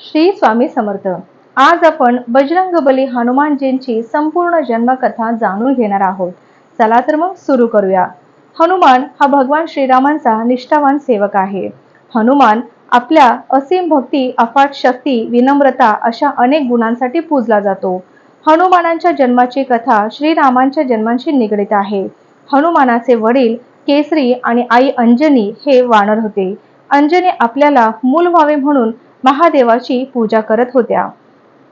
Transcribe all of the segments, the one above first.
श्री स्वामी समर्थ. आज आपण बजरंगबली हनुमानजींची संपूर्ण जन्मकथा जाणून घेणार आहोत. चला तर मग सुरू करूया. हनुमान हा भगवान श्रीरामांचा निष्ठावान सेवक आहे. हनुमान आपल्या असीम भक्ती अफाट शक्ती विनम्रता अशा अनेक गुणांसाठी पूजला जातो. हनुमानांच्या जन्माची कथा श्रीरामांच्या जन्मांशी निगडीत आहे. हनुमानाचे वडील केसरी आणि आई अंजनी हे वानर होते. अंजनी आपल्याला मूल व्हावे म्हणून महादेवाची पूजा करत होत्या.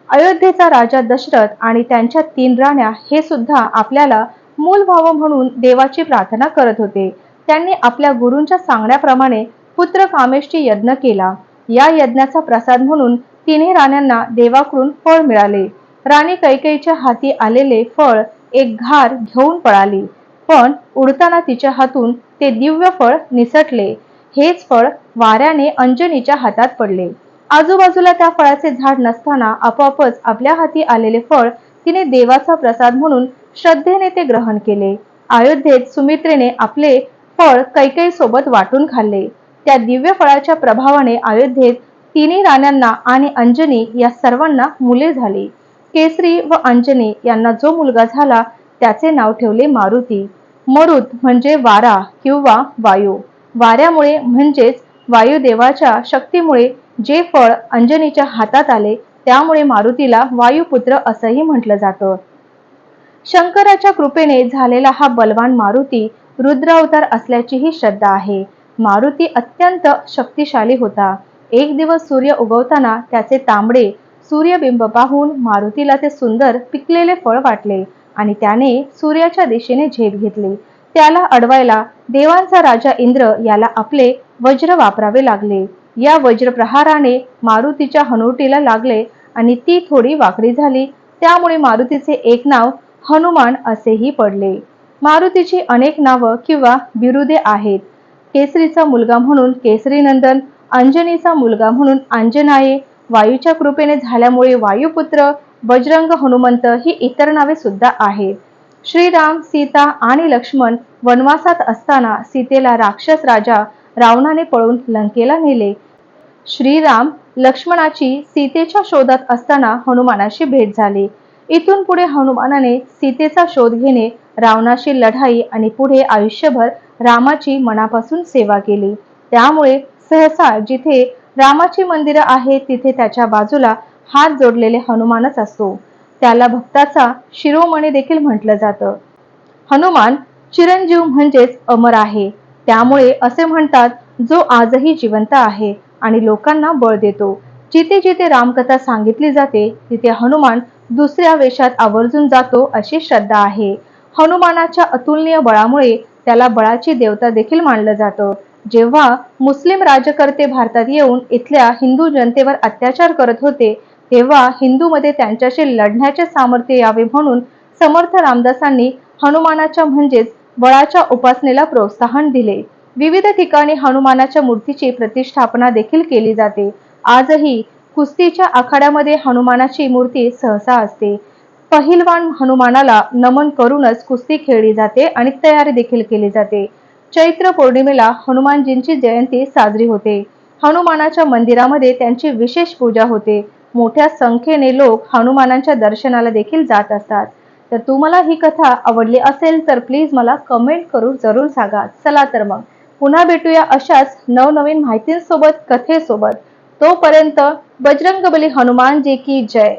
अयोध्येचा राजा दशरथ आणि त्यांच्या तीन राण्या हे सुद्धा आपल्याला मूल भाव म्हणून देवाची प्रार्थना करत होते. त्यांनी आपल्या गुरूंच्या सांगण्याप्रमाणे पुत्र कामेशची यज्ञ केला. या यज्ञाचा प्रसाद म्हणून तिन्ही राण्यांना देवाकडून फळ मिळाले. राणी कैकेईच्या हाती आलेले फळ एक घार घेऊन पळाली. पण उडताना तिच्या हातून ते दिव्य फळ निसटले. हेच फळ वाऱ्याने अंजनीच्या हातात पडले. आजूबाजूला त्या फळाचे झाड नसताना आपोआपच आपल्या हाती आलेले फळ तिने देवाचा प्रसाद म्हणून श्रद्धेने ते ग्रहण केले. अयोध्येत सुमित्रेने आपले फळ कैकेयी सोबत वाटून खाल्ले. त्या दिव्य फळाच्या प्रभावाने अयोध्येत तिन्ही राण्यांना आणि अंजनी या सर्वांना मुले झाली. केसरी व अंजनी यांना जो मुलगा झाला त्याचे नाव ठेवले मारुती. मरुत म्हणजे वारा किंवा वायू. वाऱ्यामुळे म्हणजेच वायुदेवाच्या शक्तीमुळे जे फळ अंजनीच्या हातात आले त्यामुळे मारुतीला वायुपुत्र असंही म्हटलं जातं. शंकराच्या कृपेने झालेला हा बलवान मारुती रुद्रावतार असल्याचीही श्रद्धा आहे. मारुती अत्यंत शक्तिशाली होता. एक दिवस सूर्य उगवताना त्याचे तांबडे सूर्यबिंब पाहून मारुतीला ते सुंदर पिकलेले फळ वाटले आणि त्याने सूर्याच्या दिशेने झेप घेतली. त्याला अडवायला देवांचा राजा इंद्र याला आपले वज्र वापरावे लागले. या वज्रप्रहाराने मारुतीच्या हनुटीला लागले आणि ती थोडी वाकडी झाली. त्यामुळे मारुतीचे एक नाव हनुमान असेही पडले. मारुतीची अनेक नावं किंवा बिरुदे आहेत. केसरीचा मुलगा म्हणून केसरीनंदन अंजनीचा मुलगा म्हणून अंजनाये वायूच्या कृपेने झाल्यामुळे वायुपुत्र बजरंग हनुमंत ही इतर नावे सुद्धा आहेत. श्रीराम सीता आणि लक्ष्मण वनवासात असताना सीतेला राक्षस राजा रावणाने पळून लंकेला नेले. श्रीराम लक्ष्मणाची सीतेच्या शोधात असताना हनुमानाशी भेट झाली. इथून पुढे हनुमानाने सीतेचा शोध घेणे रावणाशी लढाई आणि पुढे आयुष्यभर रामाची मनापासून सेवा केली. त्यामुळे सहसा जिथे रामाची मंदिरं आहेत तिथे त्याच्या बाजूला हात जोडलेले हनुमानच असतो. त्याला भक्ताचा शिरोमणी देखील म्हटलं जातं. हनुमान चिरंजीव म्हणजेच अमर आहे. त्यामुळे असे म्हणतात जो आजही जिवंत आहे. आणि लोकांना बळ देतो. जिथे जिथे रामकथा सांगितली जाते तिथे हनुमान दुसऱ्या वेशात आवर्जून जातो अशी श्रद्धा आहे. हनुमानाच्या अतुलनीय बळामुळे त्याला बळाची देवता देखील मानलं जातं. जेव्हा मुस्लिम राजकर्ते भारतात येऊन इथल्या हिंदू जनतेवर अत्याचार करत होते तेव्हा हिंदूमध्ये त्यांच्याशी लढण्याचे सामर्थ्य यावे म्हणून समर्थ रामदासांनी हनुमानाच्या म्हणजेच बळाच्या उपासनेला प्रोत्साहन दिले. विविध ठिकाणी हनुमानाच्या मूर्तीची प्रतिष्ठापना देखील केली जाते. आजही कुस्तीच्या आखाड्यामध्ये हनुमानाची मूर्ती सहसा असते. पहिलवान हनुमानाला नमन करूनच कुस्ती खेळली जाते आणि तयारी देखील केली जाते. चैत्र पौर्णिमेला हनुमानजींची जयंती साजरी होते. हनुमानाच्या मंदिरामध्ये त्यांची विशेष पूजा होते. मोठ्या संख्येने लोक हनुमानांच्या दर्शनाला देखील जात असतात. तर तुम्हाला ही कथा आवडली असेल तर प्लीज मला कमेंट करून जरूर सांगा. चला तर मग. पुन्हा भेटूया अशाच नवनवीन माहितींसोबत कथेसोबत. तोपर्यंत बजरंगबली हनुमानजी की जय.